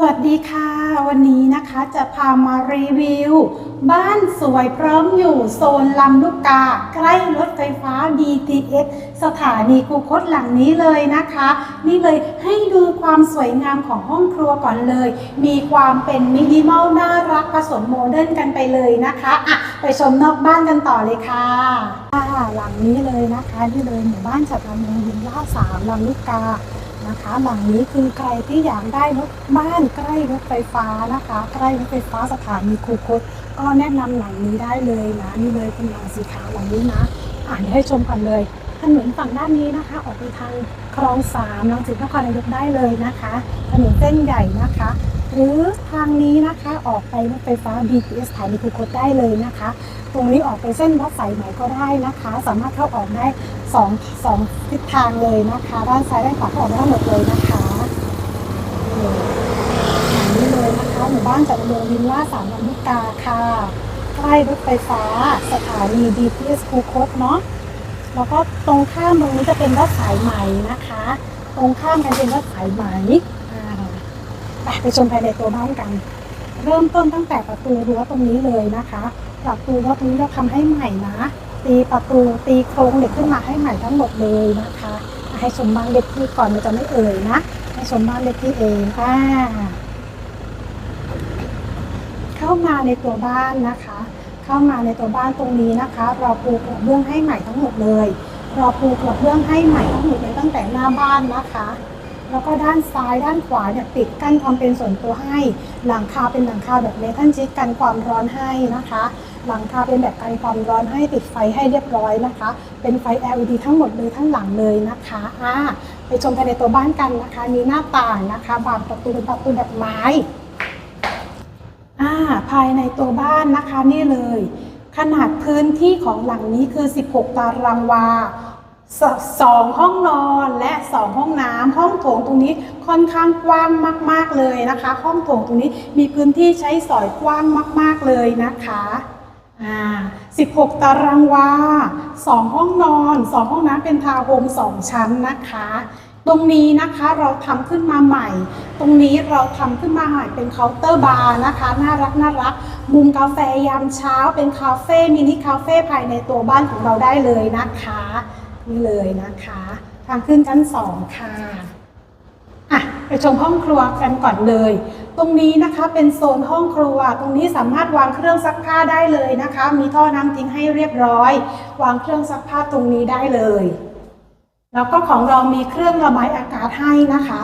สวัสดีค่ะ วันนี้นะคะจะพามารีวิว บ้านสวยพร้อมอยู่โซนลำลูกกา ใกล้รถไฟฟ้า BTS สถานีคูคตหลังนี้เลยนะคะ นี่เลยให้ดูความสวยงามของห้องครัวก่อนเลย มีความเป็นมินิมอลน่ารักผสมโมเดิร์นกันไปเลยนะคะอะไปชมนอกบ้านกันต่อเลยค่ะหลังนี้เลยนะคะนี่เลยหมู่บ้านจัดลำเมืองวิลล่าสามลำลูกกา นะคะ หลังนี้คือใครที่อยากได้รถบ้านใกล้รถไฟฟ้านะคะ ใกล้รถไฟฟ้าสถานีคูคตก็แนะนำหลังนี้ได้เลยนะนี่เลยเป็นหลังสีขาวหลังนี้นะอ่านให้ชมกันเลยถนนฝั่งด้านนี้นะคะ ออกไปทางคลองสามลังสิตนครนายกได้เลยนะคะ ถนนเส้นใหญ่นะคะ หรือทางนี้นะคะออกไปรถไฟฟ้า BTS สถานีคูคตได้เลยนะคะ ตรงนี้ออกไปเส้นวัดสายไหมก็ได้นะคะ สามารถเข้าออกได้สองทิศทางเลยนะคะ ด้านซ้ายด้านขวาเข้าออกได้หมดเลยนะคะอย่างนี่เลยนะคะหมู่บ้านจัดเมืองวินล่าสามลำลูกกาค่ะใกล้รถไฟฟ้าสถานี BTS คูคตเนาะแล้วก็ตรงข้ามตรงนี้จะเป็นรถสายไหมนะคะ ตรงข้ามกันเป็นรถสายไหม่ ไปไปชมภายในตัวบ้านกัน เริ่มต้นตั้งแต่ประตูรั้วตรงนี้เลยนะคะประตูรั้วตรงนี้เราทำให้ใหม่นะ ตีประตูตีโครงเหล็กขึ้นมาให้ใหม่ทั้งหมดเลยนะคะ ให้ชมบ้านเล็กที่ก่อนมันจะไม่เอ่ยนะ ให้ชมบ้านเล็กที่เองอ่าเข้ามาในตัวบ้านนะคะ เข้ามาในตัวบ้านตรงนี้นะคะเราปูกระเบื้องให้ใหม่ทั้งหมดเลยเราปูกระเบื้องให้ใหม่ทั้งหมดเลยตั้งแต่หน้าบ้านนะคะ แล้วก็ด้านซ้ายด้านขวาเนี่ยติดกั้นความเป็นส่วนตัวให้ หลังคาเป็นหลังคาแบบเมทัลชีตกันความร้อนให้นะคะ หลังคาเป็นแบบกันความร้อนให้ติดไฟให้เรียบร้อยนะคะ เป็นไฟ LED ทั้งหมดเลยทั้งหลังเลยนะคะอ่าไปชมภายในตัวบ้านกันนะคะ มีหน้าต่างนะคะ บานประตูเป็นประตูแบบไม้อ่าภายในตัวบ้านนะคะนี่เลย ขนาดพื้นที่ของหลังนี้คือ 16 ตารางวา สสองห้องนอนและสองห้องน้ำห้องโถงตรงนี้ค่อนข้างกว้างมาก ๆเลยนะคะ ห้องโถงตรงนี้มีพื้นที่ใช้สอยกว้างมาก ๆเลยนะคะอ่า16 ตารางวาสองห้องนอนสองห้องน้ำเป็นทาวน์โฮมสองชั้นนะคะ ตรงนี้นะคะเราทำขึ้นมาใหม่ ตรงนี้เราทำขึ้นมาใหม่เป็นเคาน์เตอร์บาร์นะคะ น่ารักน่ารัก มุมกาแฟยามเช้าเป็นคาเฟ่มินิคาเฟ่ภายในตัวบ้านของเราได้เลยนะคะ นี่เลยนะคะ ทางขึ้นชั้นสองค่ะอะไปชมห้องครัวกันก่อนเลย ตรงนี้นะคะเป็นโซนห้องครัว ตรงนี้สามารถวางเครื่องซักผ้าได้เลยนะคะ มีท่อน้ำทิ้งให้เรียบร้อย วางเครื่องซักผ้าตรงนี้ได้เลย แล้วก็ของเรามีเครื่องระบายอากาศให้นะคะ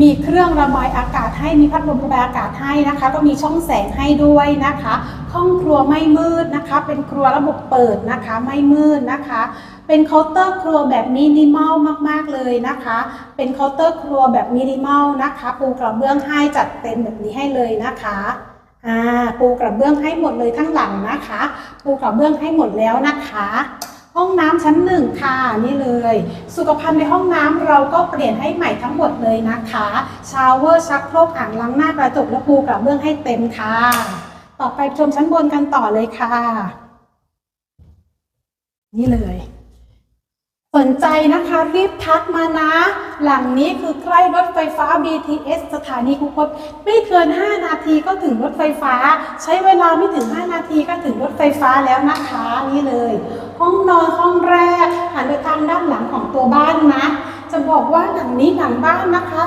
มีเครื่องระบายอากาศให้ มีพัดลมระบายอากาศให้นะคะ ก็มีช่องแสงให้ด้วยนะคะ ห้องครัวไม่มืดนะคะ เป็นครัวระบบเปิดนะคะ ไม่มืดนะคะ เป็นเคาน์เตอร์ครัวแบบมินิมอลมากๆเลยนะคะ เป็นเคาน์เตอร์ครัวแบบมินิมอลนะคะ ปูกระเบื้องให้จัดเต็มแบบนี้ให้เลยนะคะอ่าปูกระเบื้องให้หมดเลยทั้งหลังนะคะ ปูกระเบื้องให้หมดแล้วนะคะ ห้องน้ำชั้นหนึ่งค่ะนี่เลย สุขภัณฑ์ในห้องน้ำเราก็เปลี่ยนให้ใหม่ทั้งหมดเลยนะคะชาวเวอร์ชักโครกอ่างล้างหน้ากระจกและปูกระเบื้องให้เต็มค่ะ ต่อไปชมชั้นบนกันต่อเลยค่ะ นี่เลย สนใจนะคะรีบทักมานะ หลังนี้คือใกล้รถไฟฟ้า BTS สถานีคูคตไม่เกิน 5 นาทีก็ถึงรถไฟฟ้า ใช้เวลาไม่ถึง 5 นาทีก็ถึงรถไฟฟ้าแล้วนะคะ นี่เลย ห้องนอนห้องแรกหันไปทางด้านหลังของตัวบ้านนะ จะบอกว่าหลังนี้หลังบ้านนะคะ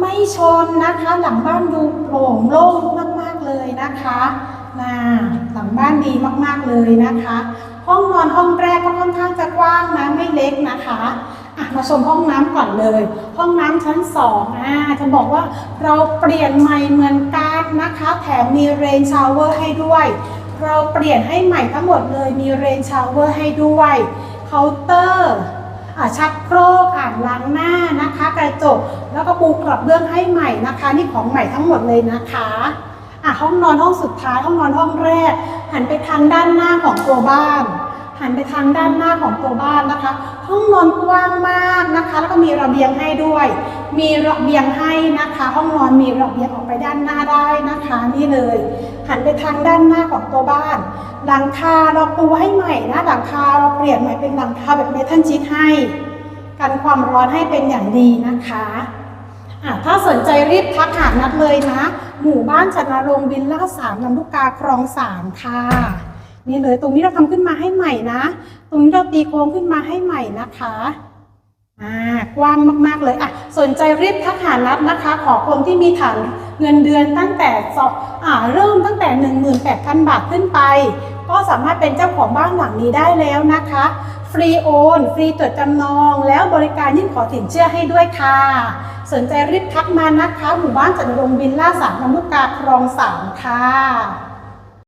ไม่ชนนะคะหลังบ้านดูโปร่งโล่งมากๆเลยนะคะนะหลังบ้านดีมากๆเลยนะคะ ห้องนอนห้องแรกก็ค่อนข้างจะกว้างนะไม่เล็กนะคะอะมาชมห้องน้ำก่อนเลย ห้องน้ำชั้นสองอ่าจะบอกว่าเราเปลี่ยนใหม่เหมือนกันนะคะ แถมมีเรนชาวเวอร์ให้ด้วย เราเปลี่ยนให้ใหม่ทั้งหมดเลยมีเรนชาวเวอร์ให้ด้วยเคาน์เตอร์อะชักโครกอ่างล้างหน้านะคะ กระจกแล้วก็ปูกระเบื้องให้ใหม่นะคะ นี่ของใหม่ทั้งหมดเลยนะคะอะห้องนอนห้องสุดท้ายห้องนอนห้องแรก หันไปทางด้านหน้าของตัวบ้าน หันไปทางด้านหน้าของตัวบ้านนะคะ ห้องนอนกว้างมากนะคะ แล้วก็มีระเบียงให้ด้วย มีระเบียงให้นะคะ ห้องนอนมีระเบียงออกไปด้านหน้าได้นะคะ นี่เลย หันไปทางด้านหน้าของตัวบ้าน หลังคาเราปูให้ใหม่นะหลังคาเราเปลี่ยนใหม่เป็นหลังคาแบบเมทัลชีทให้ กันความร้อนให้เป็นอย่างดีนะคะอะถ้าสนใจรีบทักหานัดเลยนะ หมู่บ้านชนรงวิลล่าสามลำลูกกาคลองสามค่ะ นี่เลยตรงนี้เราทำขึ้นมาให้ใหม่นะ ตรงนี้เราตีโค้งขึ้นมาให้ใหม่นะคะอ่ากว้างมากๆเลยอะสนใจรีบทักหานัดนะคะ ขอคนที่มีฐานเงินเดือนตั้งแต่สองอ่าเริ่มตั้งแต่ 18,000 บาทขึ้นไป ก็สามารถเป็นเจ้าของบ้านหลังนี้ได้แล้วนะคะ ฟรีโอน ฟรีจดจจำนอง แล้วบริการยื่นขอสินเชื่อให้ด้วยค่ะ สนใจรีบทักมานะคะ หมู่บ้านจันทรงค์วิลล่าสามลำลูกกาคลองสามค่ะ